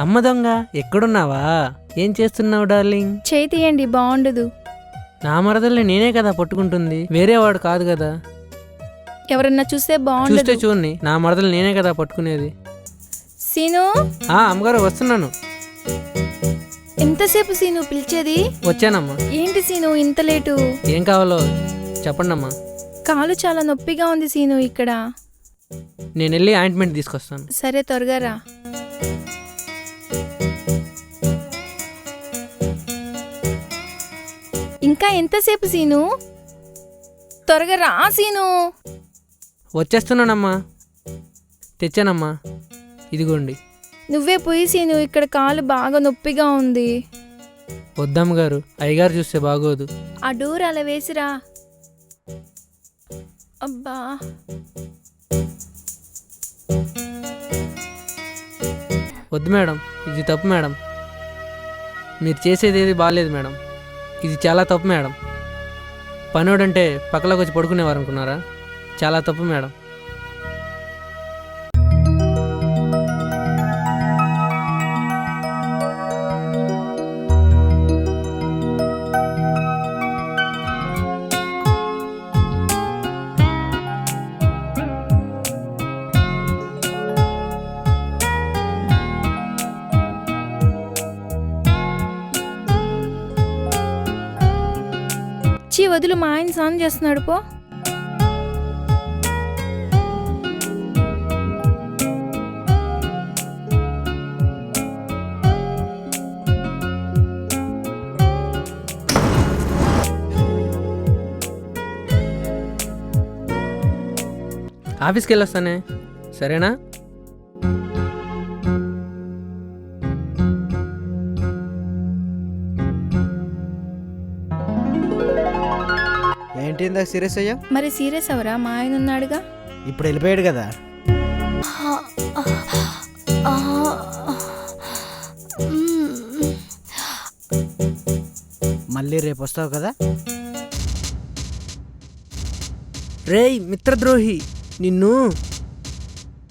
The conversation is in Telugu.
అమ్మ దొంగ ఎక్కడున్నావా? ఏం చేస్తున్నావు డార్లింగ్? చేయి తీయండి బాగుండదు. నా మరదల్ని నేనే కదా పట్టుకుంటుంది వేరే వాడు కాదు కదా? ఎవరన్నా చూస్తే చూస్తే బాగుండదు చూడండి నా మరదలు నేనే కదా పట్టుకునేది. సీను? ఆ అమ్మగారు వస్తున్నాను. ఎంతసేపు సీను పిలిచేది? వచ్చానమ్మా. ఏంటి సీను ఇంత లేటు? ఏం కావాలో చెప్పండి అమ్మా కాలు చాలా నొప్పిగా ఉంది సీను ఇక్కడ. నేను వెళ్ళి ఆయింట్మెంట్ తీసుకొస్తాను. సరే త్వరగా రా. ఇంకా ఎంతసేపు సీను? త్వరగా రా సీను. వచ్చేస్తున్నానమ్మా. తెచ్చానమ్మా. ఇదిగోండి. నువ్వే పోయి సీను ఇక్కడ కాలు బాగా నొప్పిగా ఉంది. వద్దమ్మ గారు అయ్యగారు చూస్తే బాగోదు. ఆ డోర్ అలా వేసిరా. అబ్బా. వద్దు మేడం ఇది తప్పు మేడం. మీరు చేసేది ఏది బాగాలేదు మేడం. ఇది చాలా తప్పు మేడం. పనోడంటే పక్కలోకి వచ్చి పడుకునేవారు అనుకున్నారా? చాలా తప్పు మేడం. చీ వదులు మా ఆయన స్నానం చేస్తున్నాడు పో. ఆఫీస్కి వెళ్ళొస్తానే. సరేనా? ఏంటి ఇందాక సీరియస్ అయ్యా మరి సీరియస్ అవరా? మా ఆయన ఉన్నాడుగా. ఇప్పుడు వెళ్ళిపోయాడు కదా. మళ్ళీ రేపు వస్తావు కదా? రేయ్ మిత్రద్రోహి నిన్ను